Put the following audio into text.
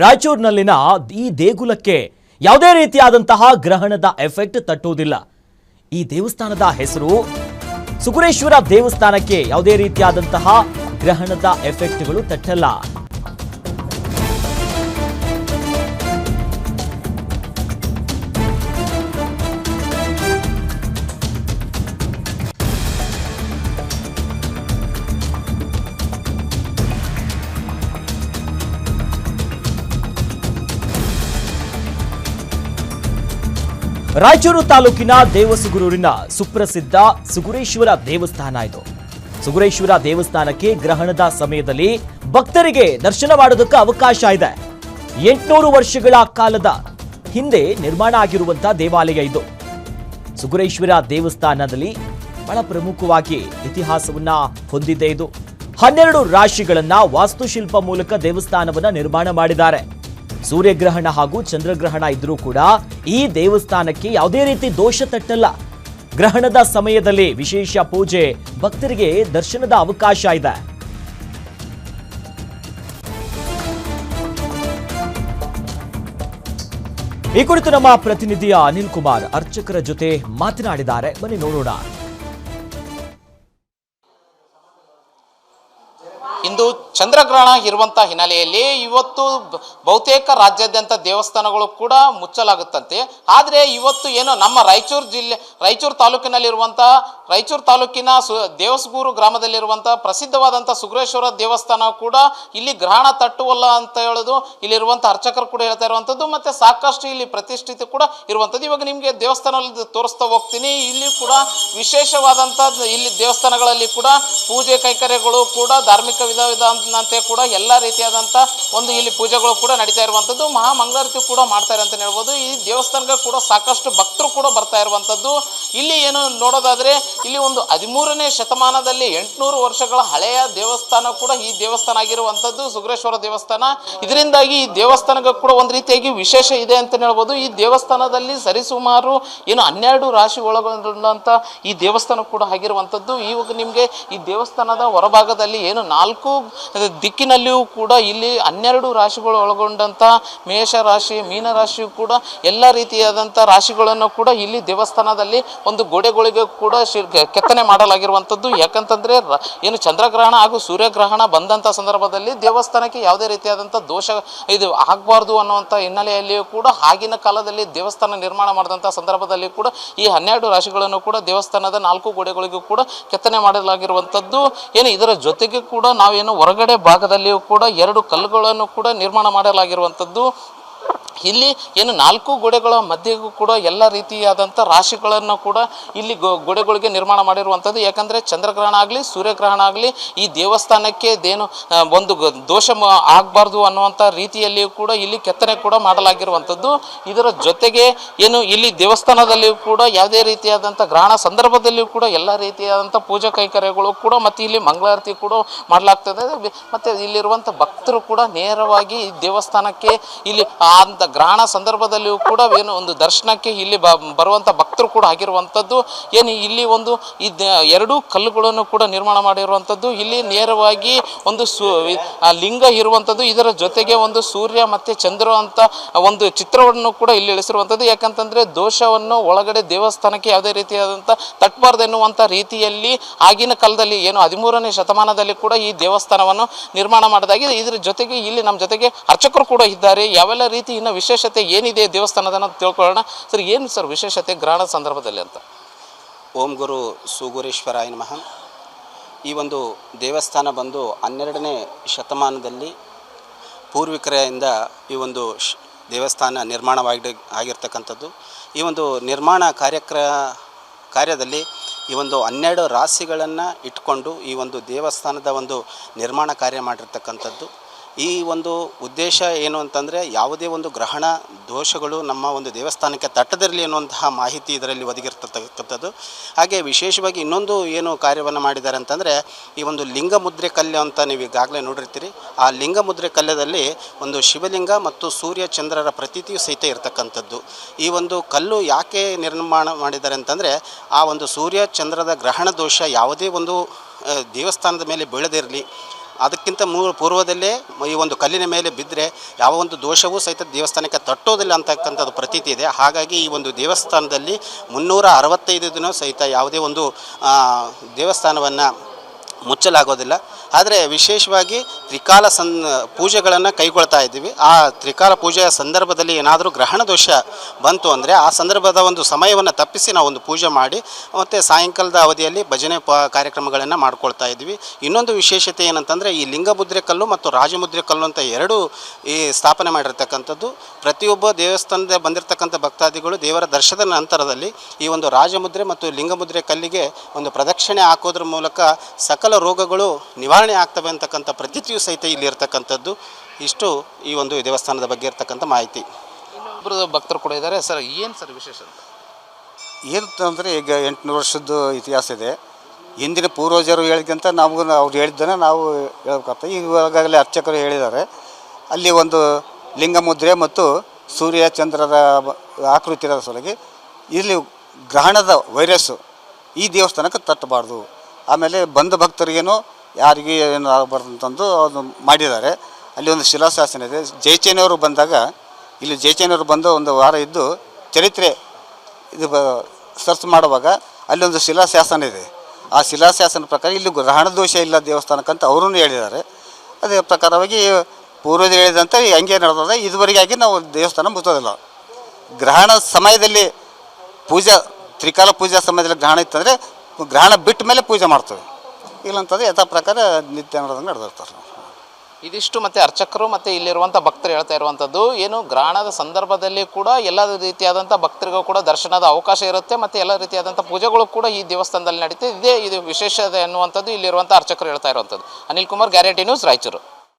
ರಾಯಚೂರಿನಲ್ಲಿನ ಈ ದೇಗುಲಕ್ಕೆ ಯಾವುದೇ ರೀತಿಯಾದಂತಹ ಗ್ರಹಣದ ಎಫೆಕ್ಟ್ ತಟ್ಟುವುದಿಲ್ಲ. ಈ ದೇವಸ್ಥಾನದ ಹೆಸರು ಸುಗುರೇಶ್ವರ ದೇವಸ್ಥಾನಕ್ಕೆ ಯಾವುದೇ ರೀತಿಯಾದಂತಹ ಗ್ರಹಣದ ಎಫೆಕ್ಟ್ಗಳು ತಟ್ಟಲ್ಲ. ರಾಯಚೂರು ತಾಲೂಕಿನ ದೇವಸುಗುರೂರಿನ ಸುಪ್ರಸಿದ್ಧ ಸುಗುರೇಶ್ವರ ದೇವಸ್ಥಾನ ಇದು. ಸುಗುರೇಶ್ವರ ದೇವಸ್ಥಾನಕ್ಕೆ ಗ್ರಹಣದ ಸಮಯದಲ್ಲಿ ಭಕ್ತರಿಗೆ ದರ್ಶನ ಮಾಡೋದಕ್ಕೆ ಅವಕಾಶ ಇದೆ. ಎಂಟುನೂರು ವರ್ಷಗಳ ಕಾಲದ ಹಿಂದೆ ನಿರ್ಮಾಣ ಆಗಿರುವಂತಹ ದೇವಾಲಯ ಇದು. ಸುಗುರೇಶ್ವರ ದೇವಸ್ಥಾನದಲ್ಲಿ ಬಹಳ ಪ್ರಮುಖವಾಗಿ ಇತಿಹಾಸವನ್ನ ಹೊಂದಿದೆ ಇದು. ಹನ್ನೆರಡು ರಾಶಿಗಳನ್ನ ವಾಸ್ತುಶಿಲ್ಪ ಮೂಲಕ ದೇವಸ್ಥಾನವನ್ನ ನಿರ್ಮಾಣ ಮಾಡಿದ್ದಾರೆ. ಸೂರ್ಯಗ್ರಹಣ ಹಾಗೂ ಚಂದ್ರಗ್ರಹಣ ಇದ್ರೂ ಕೂಡ ಈ ದೇವಸ್ಥಾನಕ್ಕೆ ಯಾವುದೇ ರೀತಿ ದೋಷ ತಟ್ಟಲ್ಲ. ಗ್ರಹಣದ ಸಮಯದಲ್ಲಿ ವಿಶೇಷ ಪೂಜೆ, ಭಕ್ತರಿಗೆ ದರ್ಶನದ ಅವಕಾಶ ಇದೆ. ಈ ಕುರಿತು ನಮ್ಮ ಪ್ರತಿನಿಧಿಯ ಅನಿಲ್ ಕುಮಾರ್ ಅರ್ಚಕರ ಜೊತೆ ಮಾತನಾಡಿದ್ದಾರೆ. ಬನ್ನಿ ನೋಡೋಣ. ಇಂದು ಚಂದ್ರಗ್ರಹಣ ಇರುವಂಥ ಹಿನ್ನೆಲೆಯಲ್ಲಿ ಇವತ್ತು ಬಹುತೇಕ ರಾಜ್ಯಾದ್ಯಂತ ದೇವಸ್ಥಾನಗಳು ಕೂಡ ಮುಚ್ಚಲಾಗುತ್ತಂತೆ. ಆದರೆ ಇವತ್ತು ಏನು ನಮ್ಮ ರಾಯಚೂರು ಜಿಲ್ಲೆ, ರಾಯಚೂರು ತಾಲೂಕಿನಲ್ಲಿರುವಂಥ ರಾಯಚೂರು ತಾಲೂಕಿನ ಸು, ದೇವಸಗೂರು ಗ್ರಾಮದಲ್ಲಿರುವಂಥ ಪ್ರಸಿದ್ಧವಾದಂಥ ಸುಗ್ರೇಶ್ವರ ದೇವಸ್ಥಾನ ಕೂಡ ಇಲ್ಲಿ ಗ್ರಹಣ ತಟ್ಟುವಲ್ಲ ಅಂತ ಹೇಳೋದು ಇಲ್ಲಿರುವಂಥ ಅರ್ಚಕರು ಕೂಡ ಹೇಳ್ತಾ ಇರುವಂಥದ್ದು ಮತ್ತು ಸಾಕಷ್ಟು ಇಲ್ಲಿ ಪ್ರತಿಷ್ಠಿತ ಕೂಡ ಇರುವಂಥದ್ದು ಇವಾಗ ನಿಮಗೆ ದೇವಸ್ಥಾನದಲ್ಲಿ ತೋರಿಸ್ತಾ ಹೋಗ್ತೀನಿ. ಇಲ್ಲಿ ಕೂಡ ವಿಶೇಷವಾದಂಥ ಇಲ್ಲಿ ದೇವಸ್ಥಾನಗಳಲ್ಲಿ ಕೂಡ ಪೂಜೆ ಕೈಕರ್ಯಗಳು ಕೂಡ ಧಾರ್ಮಿಕ ವಿಧ ವಿಧಾನಂತೆ ಕೂಡ ಎಲ್ಲ ರೀತಿಯಾದಂಥ ಒಂದು ಇಲ್ಲಿ ಪೂಜೆಗಳು ಕೂಡ ನಡೀತಾ ಇರುವಂಥದ್ದು ಮಹಾಮಂಗಳಾರತಿ ಕೂಡ ಮಾಡ್ತಾರೆ ಅಂತ ಹೇಳ್ಬೋದು. ಈ ದೇವಸ್ಥಾನಕ್ಕೆ ಕೂಡ ಸಾಕಷ್ಟು ಭಕ್ತರು ಕೂಡ ಬರ್ತಾ ಇರುವಂಥದ್ದು ಇಲ್ಲಿ ಏನು ನೋಡೋದಾದ್ರೆ, ಇಲ್ಲಿ ಒಂದು ಹದಿಮೂರನೇ ಶತಮಾನದಲ್ಲಿ ಎಂಟುನೂರು ವರ್ಷಗಳ ಹಳೆಯ ದೇವಸ್ಥಾನ ಕೂಡ ಈ ದೇವಸ್ಥಾನ ಆಗಿರುವಂಥದ್ದು ಸುಗ್ರೇಶ್ವರ ದೇವಸ್ಥಾನ. ಇದರಿಂದಾಗಿ ಈ ದೇವಸ್ಥಾನಕ್ಕೆ ಕೂಡ ಒಂದು ರೀತಿಯಾಗಿ ವಿಶೇಷ ಇದೆ ಅಂತ ಹೇಳ್ಬೋದು. ಈ ದೇವಸ್ಥಾನದಲ್ಲಿ ಸರಿಸುಮಾರು ಏನು ಹನ್ನೆರಡು ರಾಶಿ ಒಳಗೊಂಡಂಥ ಈ ದೇವಸ್ಥಾನ ಕೂಡ ಆಗಿರುವಂಥದ್ದು ಇವಾಗ ನಿಮಗೆ ಈ ದೇವಸ್ಥಾನದ ಹೊರಭಾಗದಲ್ಲಿ ಏನು ನಾಲ್ಕು ದಿಕ್ಕಿನಲ್ಲಿಯೂ ಕೂಡ ಇಲ್ಲಿ ಹನ್ನೆರಡು ರಾಶಿಗಳು ಒಳಗೊಂಡಂಥ ಮೇಷ ರಾಶಿ, ಮೀನ ರಾಶಿಯೂ ಕೂಡ ಎಲ್ಲ ರೀತಿಯಾದಂಥ ರಾಶಿಗಳನ್ನು ಕೂಡ ಇಲ್ಲಿ ದೇವಸ್ಥಾನದಲ್ಲಿ ಒಂದು ಗೋಡೆಗಳಿಗೆ ಕೂಡ ಕೆತ್ತನೆ ಮಾಡಲಾಗಿರುವಂಥದ್ದು. ಯಾಕಂತಂದರೆ ಏನು ಚಂದ್ರಗ್ರಹಣ ಹಾಗೂ ಸೂರ್ಯಗ್ರಹಣ ಬಂದಂಥ ಸಂದರ್ಭದಲ್ಲಿ ದೇವಸ್ಥಾನಕ್ಕೆ ಯಾವುದೇ ರೀತಿಯಾದಂಥ ದೋಷ ಇದು ಆಗಬಾರ್ದು ಅನ್ನುವಂಥ ಹಿನ್ನೆಲೆಯಲ್ಲಿಯೂ ಕೂಡ ಆಗಿನ ಕಾಲದಲ್ಲಿ ದೇವಸ್ಥಾನ ನಿರ್ಮಾಣ ಮಾಡಿದಂಥ ಸಂದರ್ಭದಲ್ಲಿ ಕೂಡ ಈ ಹನ್ನೆರಡು ರಾಶಿಗಳನ್ನು ಕೂಡ ದೇವಸ್ಥಾನದ ನಾಲ್ಕು ಗೋಡೆಗಳಿಗೂ ಕೂಡ ಕೆತ್ತನೆ ಮಾಡಲಾಗಿರುವಂಥದ್ದು. ಏನು ಇದರ ಜೊತೆಗೆ ಕೂಡ ನಾವೇನು ಹೊರಗಡೆ ಭಾಗದಲ್ಲಿಯೂ ಕೂಡ ಎರಡು ಕಲ್ಲುಗಳನ್ನು ಕೂಡ ನಿರ್ಮಾಣ ಮಾಡಲಾಗಿರುವಂಥದ್ದು. ಇಲ್ಲಿ ಏನು ನಾಲ್ಕು ಗೋಡೆಗಳ ಮಧ್ಯೆಗೂ ಕೂಡ ಎಲ್ಲ ರೀತಿಯಾದಂಥ ರಾಶಿಗಳನ್ನು ಕೂಡ ಇಲ್ಲಿ ಗೋಡೆಗಳಿಗೆ ನಿರ್ಮಾಣ ಮಾಡಿರುವಂಥದ್ದು. ಯಾಕಂದರೆ ಚಂದ್ರಗ್ರಹಣ ಆಗಲಿ, ಸೂರ್ಯಗ್ರಹಣ ಆಗಲಿ, ಈ ದೇವಸ್ಥಾನಕ್ಕೆ ಇದೇನು ಒಂದು ದೋಷ ಆಗಬಾರ್ದು ಅನ್ನುವಂಥ ರೀತಿಯಲ್ಲಿಯೂ ಕೂಡ ಇಲ್ಲಿ ಕೆತ್ತನೆ ಕೂಡ ಮಾಡಲಾಗಿರುವಂಥದ್ದು. ಇದರ ಜೊತೆಗೆ ಏನು ಇಲ್ಲಿ ದೇವಸ್ಥಾನದಲ್ಲಿಯೂ ಕೂಡ ಯಾವುದೇ ರೀತಿಯಾದಂಥ ಗ್ರಹಣ ಸಂದರ್ಭದಲ್ಲಿಯೂ ಕೂಡ ಎಲ್ಲ ರೀತಿಯಾದಂಥ ಪೂಜಾ ಕೈಕರ್ಯಗಳು ಕೂಡ ಮತ್ತು ಇಲ್ಲಿ ಮಂಗಳಾರತಿ ಕೂಡ ಮಾಡಲಾಗ್ತದೆ. ಮತ್ತು ಇಲ್ಲಿರುವಂಥ ಭಕ್ತರು ಕೂಡ ನೇರವಾಗಿ ದೇವಸ್ಥಾನಕ್ಕೆ ಇಲ್ಲಿ ಅಂತ ಗ್ರಹಣ ಸಂದರ್ಭದಲ್ಲಿಯೂ ಕೂಡ ಏನು ಒಂದು ದರ್ಶನಕ್ಕೆ ಇಲ್ಲಿ ಬ ಬರುವಂಥ ಭಕ್ತರು ಕೂಡ ಆಗಿರುವಂಥದ್ದು. ಏನು ಇಲ್ಲಿ ಒಂದು ಈ ದ- ಎರಡೂ ಕಲ್ಲುಗಳನ್ನು ಕೂಡ ನಿರ್ಮಾಣ ಮಾಡಿರುವಂಥದ್ದು. ಇಲ್ಲಿ ನೇರವಾಗಿ ಒಂದು ಸು ಲಿಂಗ ಇರುವಂಥದ್ದು. ಇದರ ಜೊತೆಗೆ ಒಂದು ಸೂರ್ಯ ಮತ್ತು ಚಂದ್ರ ಅಂತ ಒಂದು ಚಿತ್ರವನ್ನು ಕೂಡ ಇಲ್ಲಿ ಇಳಿಸಿರುವಂಥದ್ದು ಯಾಕಂತಂದರೆ ದೋಷವನ್ನು ಒಳಗಡೆ ದೇವಸ್ಥಾನಕ್ಕೆ ಯಾವುದೇ ರೀತಿಯಾದಂಥ ತಟ್ಟಬಾರ್ದು ಎನ್ನುವಂಥ ರೀತಿಯಲ್ಲಿ ಆಗಿನ ಕಾಲದಲ್ಲಿ ಏನು ಹದಿಮೂರನೇ ಶತಮಾನದಲ್ಲಿ ಕೂಡ ಈ ದೇವಸ್ಥಾನವನ್ನು ನಿರ್ಮಾಣ ಮಾಡೋದಾಗಿದೆ. ಇದರ ಜೊತೆಗೆ ಇಲ್ಲಿ ನಮ್ಮ ಜೊತೆಗೆ ಅರ್ಚಕರು ಕೂಡ ಇದ್ದಾರೆ. ಯಾವೆಲ್ಲ ರೀತಿ ಇನ್ನು ವಿಶೇಷತೆ ಏನಿದೆ ದೇವಸ್ಥಾನದ ತಿಳ್ಕೊಳ್ಳೋಣ. ಸರ್, ಏನು ಸರ್ ವಿಶೇಷತೆ ಗ್ರಹಣ ಸಂದರ್ಭದಲ್ಲಿ ಅಂತ? ಓಂ ಗುರು ಸುಗುರೇಶ್ವರಾಯ ನಮಃ. ಈ ಒಂದು ದೇವಸ್ಥಾನ ಬಂದು ಹನ್ನೆರಡನೇ ಶತಮಾನದಲ್ಲಿ ಪೂರ್ವಿಕರಿಂದ ಈ ಒಂದು ದೇವಸ್ಥಾನ ನಿರ್ಮಾಣವಾಗಿ ಆಗಿರ್ತಕ್ಕಂಥದ್ದು. ಈ ಒಂದು ನಿರ್ಮಾಣ ಕಾರ್ಯಕ್ರ ಕಾರ್ಯದಲ್ಲಿ ಈ ಒಂದು ಹನ್ನೆರಡು ರಾಶಿಗಳನ್ನು ಇಟ್ಕೊಂಡು ಈ ಒಂದು ದೇವಸ್ಥಾನದ ಒಂದು ನಿರ್ಮಾಣ ಕಾರ್ಯ ಮಾಡಿರ್ತಕ್ಕಂಥದ್ದು. ಈ ಒಂದು ಉದ್ದೇಶ ಏನು ಅಂತಂದರೆ ಯಾವುದೇ ಒಂದು ಗ್ರಹಣ ದೋಷಗಳು ನಮ್ಮ ಒಂದು ದೇವಸ್ಥಾನಕ್ಕೆ ತಟ್ಟದಿರಲಿ ಅನ್ನುವಂತಹ ಮಾಹಿತಿ ಇದರಲ್ಲಿ ಒದಗಿರ್ತಕ್ಕಂಥದ್ದು. ಹಾಗೆ ವಿಶೇಷವಾಗಿ ಇನ್ನೊಂದು ಏನು ಕಾರ್ಯವನ್ನು ಮಾಡಿದ್ದಾರೆ ಅಂತಂದರೆ ಈ ಒಂದು ಲಿಂಗ ಮುದ್ರೆ ಕಲ್ಲು ಅಂತ ನೀವು ಈಗಾಗಲೇ ನೋಡಿರ್ತೀರಿ. ಆ ಲಿಂಗ ಮುದ್ರೆ ಕಲ್ಲದಲ್ಲಿ ಒಂದು ಶಿವಲಿಂಗ ಮತ್ತು ಸೂರ್ಯ ಚಂದ್ರರ ಪ್ರತೀತಿಯು ಸಹಿತ ಇರತಕ್ಕಂಥದ್ದು. ಈ ಒಂದು ಕಲ್ಲು ಯಾಕೆ ನಿರ್ಮಾಣ ಮಾಡಿದ್ದಾರೆ ಅಂತಂದರೆ ಆ ಒಂದು ಸೂರ್ಯ ಚಂದ್ರದ ಗ್ರಹಣ ದೋಷ ಯಾವುದೇ ಒಂದು ದೇವಸ್ಥಾನದ ಮೇಲೆ ಬೀಳದಿರಲಿ ಅದಕ್ಕಿಂತ ಮೂರು ಪೂರ್ವದಲ್ಲೇ ಈ ಒಂದು ಕಲ್ಲಿನ ಮೇಲೆ ಬಿದ್ದರೆ ಯಾವ ಒಂದು ದೋಷವೂ ಸಹಿತ ದೇವಸ್ಥಾನಕ್ಕೆ ತಟ್ಟೋದಿಲ್ಲ ಅಂತಕ್ಕಂಥದ್ದು ಪ್ರತೀತಿ ಇದೆ. ಹಾಗಾಗಿ ಈ ಒಂದು ದೇವಸ್ಥಾನದಲ್ಲಿ ಮುನ್ನೂರ ಅರವತ್ತೈದು ದಿನ ಸಹಿತ ಯಾವುದೇ ಒಂದು ದೇವಸ್ಥಾನವನ್ನು ಮುಚ್ಚಲಾಗೋದಿಲ್ಲ. ಆದರೆ ವಿಶೇಷವಾಗಿ ತ್ರಿಕಾಲ ಸನ್ ಪೂಜೆಗಳನ್ನು ಕೈಗೊಳ್ತಾ ಇದ್ದೀವಿ. ಆ ತ್ರಿಕಾಲ ಪೂಜೆಯ ಸಂದರ್ಭದಲ್ಲಿ ಏನಾದರೂ ಗ್ರಹಣ ದೋಷ ಬಂತು ಅಂದರೆ ಆ ಸಂದರ್ಭದ ಒಂದು ಸಮಯವನ್ನು ತಪ್ಪಿಸಿ ನಾವು ಒಂದು ಪೂಜೆ ಮಾಡಿ, ಮತ್ತು ಸಾಯಂಕಾಲದ ಅವಧಿಯಲ್ಲಿ ಭಜನೆ ಪ, ಕಾರ್ಯಕ್ರಮಗಳನ್ನು ಮಾಡ್ಕೊಳ್ತಾ ಇದ್ದೀವಿ. ಇನ್ನೊಂದು ವಿಶೇಷತೆ ಏನಂತಂದರೆ ಈ ಲಿಂಗಮುದ್ರೆ ಕಲ್ಲು ಮತ್ತು ರಾಜಮುದ್ರೆ ಕಲ್ಲು ಅಂತ ಎರಡು ಈ ಸ್ಥಾಪನೆ ಮಾಡಿರ್ತಕ್ಕಂಥದ್ದು. ಪ್ರತಿಯೊಬ್ಬ ದೇವಸ್ಥಾನದ ಬಂದಿರತಕ್ಕಂಥ ಭಕ್ತಾದಿಗಳು ದೇವರ ದರ್ಶನದ ನಂತರದಲ್ಲಿ ಈ ಒಂದು ರಾಜಮುದ್ರೆ ಮತ್ತು ಲಿಂಗಮುದ್ರೆ ಕಲ್ಲಿಗೆ ಒಂದು ಪ್ರದಕ್ಷಿಣೆ ಹಾಕೋದ್ರ ಮೂಲಕ ಸಕಲ ರೋಗಗಳು ನಿವಾರಣೆ ಆಗ್ತವೆ ಅಂತಕ್ಕಂಥ ಪ್ರತೀತಿಯು ಸಹಿತ ಇಲ್ಲಿ ಇರ್ತಕ್ಕಂಥದ್ದು ಇಷ್ಟು ಈ ಒಂದು ದೇವಸ್ಥಾನದ ಬಗ್ಗೆ ಇರತಕ್ಕಂಥ ಮಾಹಿತಿ. ಇನ್ನೊಬ್ಬರು ಭಕ್ತರು ಕೂಡ ಇದ್ದಾರೆ. ಸರ್ ಏನು ಸರ್ ವಿಶೇಷ ಅಂತ? ಏನು ಅಂದರೆ ಈಗ ಎಂಟುನೂರು ವರ್ಷದ್ದು ಇತಿಹಾಸ ಇದೆ. ಹಿಂದಿನ ಪೂರ್ವಜರು ಹೇಳಿದಂತ ನಾವು ಅವ್ರು ಹೇಳಿದ್ದನ್ನು ನಾವು ಹೇಳ್ಬೇಕಾಗ್ತದೆ. ಈಗಾಗಲೇ ಅರ್ಚಕರು ಹೇಳಿದ್ದಾರೆ. ಅಲ್ಲಿ ಒಂದು ಲಿಂಗ ಮುದ್ರೆ ಮತ್ತು ಸೂರ್ಯ ಚಂದ್ರದ ಬ- ಆಕೃತಿ ಇರೋದ್ರ ಸಲುವಾಗಿ ಇಲ್ಲಿ ಗ್ರಹಣದ ವೈರಸ್ಸು ಈ ದೇವಸ್ಥಾನಕ್ಕೆ ತಟ್ಟಬಾರ್ದು. ಆಮೇಲೆ ಬಂದ ಭಕ್ತರಿಗೇನು ಯಾರಿಗೆ ಏನು ಆಗಬಾರ್ದು ಅಂತಂದು ಅದು ಮಾಡಿದ್ದಾರೆ. ಅಲ್ಲಿ ಒಂದು ಶಿಲಾಶಾಸನ ಇದೆ. ಜಯಚೇನವರು ಬಂದಾಗ, ಇಲ್ಲಿ ಜಯಚೇನವರು ಬಂದು ಒಂದು ವಾರ ಇದ್ದು ಚರಿತ್ರೆ ಇದು ಸರ್ಚ್ ಮಾಡುವಾಗ ಅಲ್ಲಿ ಒಂದು ಶಿಲಾಶಾಸನ ಇದೆ. ಆ ಶಿಲಾಶಾಸನ ಪ್ರಕಾರ ಇಲ್ಲಿ ಗ್ರಹಣ ದೋಷ ಇಲ್ಲ ದೇವಸ್ಥಾನಕ್ಕಂತ ಅವರೂ ಹೇಳಿದ್ದಾರೆ. ಅದೇ ಪ್ರಕಾರವಾಗಿ ಪೂರ್ವಜರು ಹೇಳಿದಂತೆ ಹಂಗೆ ನಡೆದ ಇದುವರೆಗಾಗಿ ನಾವು ದೇವಸ್ಥಾನ ಮುಚ್ಚೋದಿಲ್ಲ. ಗ್ರಹಣ ಸಮಯದಲ್ಲಿ ಪೂಜಾ, ತ್ರಿಕಾಲ ಪೂಜಾ ಸಮಯದಲ್ಲಿ ಗ್ರಹಣ ಇತ್ತಂದರೆ ಗ್ರಹಣ ಬಿಟ್ಟ ಮೇಲೆ ಪೂಜೆ ಮಾಡ್ತೇವೆ. ಇಲ್ಲಂತಂದ್ರೆ ಯಥಾ ಪ್ರಕಾರ ನಿತ್ಯ ನಡೆದಂಗೆ ನಡೆದಿರ್ತಾರೆ. ಇದಿಷ್ಟು ಮತ್ತೆ ಅರ್ಚಕರು ಮತ್ತೆ ಇಲ್ಲಿರುವಂಥ ಭಕ್ತರು ಹೇಳ್ತಾ ಇರುವಂಥದ್ದು ಏನು ಗ್ರಹಣದ ಸಂದರ್ಭದಲ್ಲಿ ಕೂಡ ಎಲ್ಲ ರೀತಿಯಾದಂಥ ಭಕ್ತರಿಗೂ ಕೂಡ ದರ್ಶನದ ಅವಕಾಶ ಇರುತ್ತೆ, ಮತ್ತೆ ಎಲ್ಲ ರೀತಿಯಾದಂಥ ಪೂಜೆಗಳು ಕೂಡ ಈ ದೇವಸ್ಥಾನದಲ್ಲಿ ನಡೀತದೆ. ಇದೇ ಇದು ವಿಶೇಷತೆ ಅನ್ನುವಂಥದ್ದು ಇಲ್ಲಿರುವಂಥ ಅರ್ಚಕರು ಹೇಳ್ತಾ ಇರುವಂಥದ್ದು ಅನಿಲ್ ಕುಮಾರ್, ಗ್ಯಾರಂಟಿ ನ್ಯೂಸ್, ರಾಯಚೂರು.